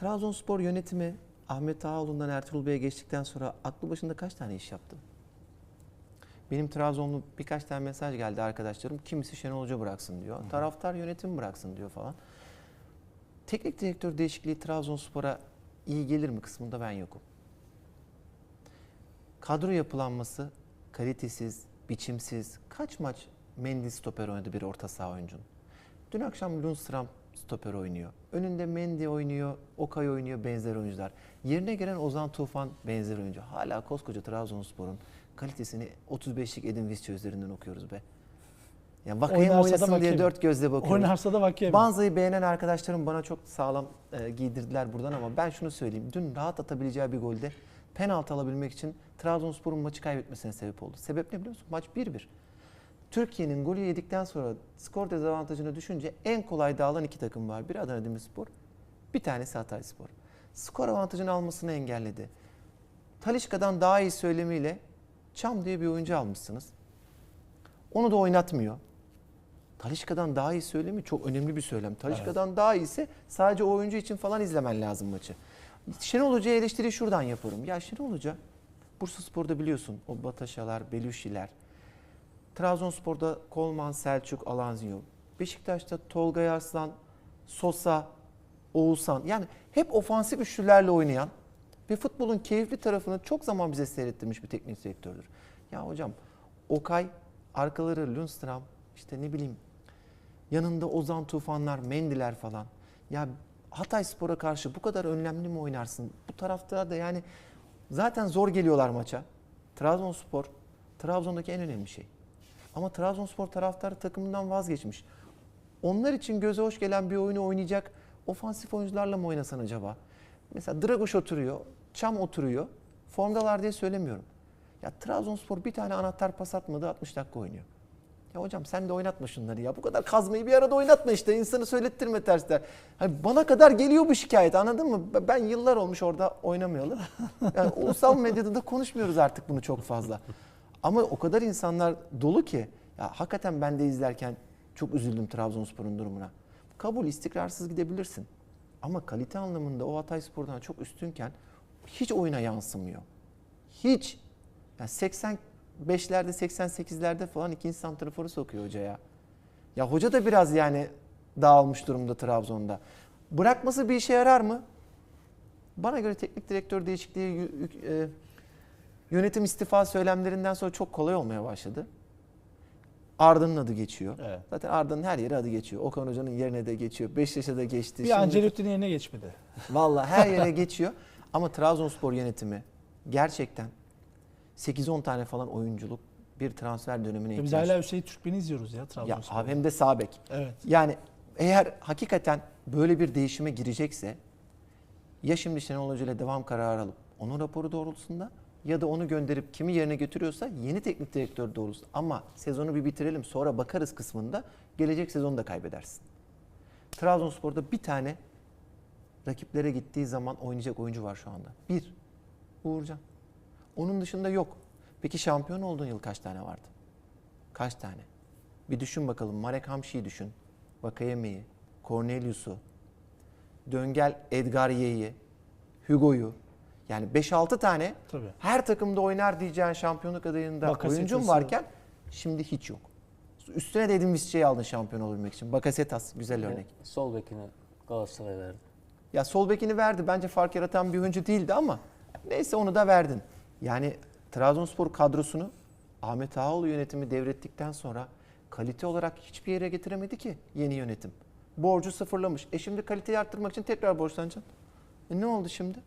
Trabzonspor yönetimi Ahmet Ağaoğlu'ndan Ertuğrul Bey'e geçtikten sonra aklı başında kaç tane iş yaptı? Benim Trabzonlu birkaç tane mesaj geldi arkadaşlarım. Kimisi Şenol Hoca bıraksın diyor. Taraftar yönetim bıraksın diyor falan. Teknik direktör değişikliği Trabzonspor'a iyi gelir mi kısmında ben yokum. Kadro yapılanması kalitesiz, biçimsiz. Kaç maç Mendy stoper oynadı bir orta saha oyuncunun? Dün akşam Lundstram stoper oynuyor. Önünde Mendy oynuyor, Okay oynuyor benzer oyuncular. Yerine gelen Ozan Tufan benzer oyuncu. Hala koskoca Trabzonspor'un kalitesini 35'lik Edin Visca üzerinden okuyoruz be. Ya Vakayem oynasın diye dört gözle bakıyoruz. Oynarsa da Vakayem. Banza'yı beğenen arkadaşlarım bana çok sağlam e, giydirdiler buradan ama ben şunu söyleyeyim. Dün rahat atabileceği bir golde penaltı alabilmek için Trabzonspor'un maçı kaybetmesine sebep oldu. Sebep ne biliyor musun? Maç 1-1. Türkiye'nin golü yedikten sonra skor dezavantajına düşünce en kolay dağılan iki takım var. Bir Adana Demirspor, bir tanesi Hatayspor. Skor avantajını almasını engelledi. Talişka'dan daha iyi söylemiyle Çam diye bir oyuncu almışsınız. Onu da oynatmıyor. Talişka'dan daha iyi söylemi çok önemli bir söylem. Talişka'dan daha iyiyse sadece o oyuncu için falan izlemen lazım maçı. Şenol Hoca'ya eleştiri şuradan yaparım. Ya Şenol Hoca Bursa Spor'da biliyorsun o Bataşalar, Belüşiler. Trabzonspor'da Kolman, Selçuk, Alanzio. Beşiktaş'ta Tolga Yarslan, Sosa, Oğuzhan. Yani hep ofansif üçlülerle oynayan ve futbolun keyifli tarafını çok zaman bize seyrettirmiş bir teknik direktördür. Ya hocam Okay, arkaları Lundstram, işte ne bileyim yanında Ozan Tufanlar, Mendiler falan. Ya Hatay Spor'a karşı bu kadar önlemli mi oynarsın? Bu tarafta da yani zaten zor geliyorlar maça. Trabzonspor, Trabzon'daki en önemli şey. Ama Trabzonspor taraftarı takımından vazgeçmiş. Onlar için göze hoş gelen bir oyunu oynayacak ofansif oyuncularla mı oynasan acaba? Mesela Dragoş oturuyor, Çam oturuyor. Formdalar diye söylemiyorum. Ya Trabzonspor bir tane anahtar pas atmadı 60 dakika oynuyor. Ya hocam sen de oynatma şunları ya. Bu kadar kazmayı bir arada oynatma işte. İnsanı söylettirme tersler. Hani bana kadar geliyor bu şikayet anladın mı? Ben yıllar olmuş orada oynamayalı. Yani ulusal medyada da konuşmuyoruz artık bunu çok fazla. Ama o kadar insanlar dolu ki. Ya hakikaten ben de izlerken çok üzüldüm Trabzonspor'un durumuna. Kabul istikrarsız gidebilirsin. Ama kalite anlamında o Hatay Spor'dan çok üstünken hiç oyuna yansımıyor. Hiç. Yani 85'lerde 88'lerde falan ikinci santraforu sokuyor hocaya. Ya hoca da biraz yani dağılmış durumda Trabzon'da. Bırakması bir işe yarar mı? Bana göre teknik direktör değişikliği e, yönetim istifa söylemlerinden sonra çok kolay olmaya başladı. Arda'nın adı geçiyor. Evet. Zaten Arda'nın her yere adı geçiyor. Okan Hoca'nın yerine de geçiyor. Beşiktaş'a da geçti. Bir Şimdi- Ancelotti'nin yerine geçmedi. Vallahi her yere geçiyor. Ama Trabzonspor yönetimi gerçekten 8-10 tane falan oyunculuk bir transfer dönemine Biz ihtiyaç. hala Hüseyin Türkmen'i izliyoruz ya Ya Trabzonspor. abi hem de sağ bek. Evet. Yani eğer hakikaten böyle bir değişime girecekse ya şimdi Şenol Hoca ile devam kararı alıp onun raporu doğrultusunda ya da onu gönderip kimi yerine götürüyorsa yeni teknik direktör doğrultusunda. Ama sezonu bir bitirelim sonra bakarız kısmında gelecek sezonu da kaybedersin. Trabzonspor'da bir tane rakiplere gittiği zaman oynayacak oyuncu var şu anda. Bir. Uğurcan. Onun dışında yok. Peki şampiyon olduğun yıl kaç tane vardı? Kaç tane? Bir düşün bakalım. Marek Hamşi'yi düşün. Vakayeme'yi, Cornelius'u, Döngel Edgar Ye'yi, Hugo'yu. Yani 5-6 tane Tabii. her takımda oynar diyeceğin şampiyonluk adayında Bakasetas'ı. oyuncun varken şimdi hiç yok. Üstüne de Edin Visca'yı aldın şampiyon olabilmek için. Bakasetas güzel örnek. Sol bekini Galatasaray verdi. Ya sol bekini verdi. Bence fark yaratan bir oyuncu değildi ama neyse onu da verdin. Yani Trabzonspor kadrosunu Ahmet Ağaoğlu yönetimi devrettikten sonra kalite olarak hiçbir yere getiremedi ki yeni yönetim. Borcu sıfırlamış. E şimdi kaliteyi arttırmak için tekrar borçlanacaksın. E ne oldu şimdi?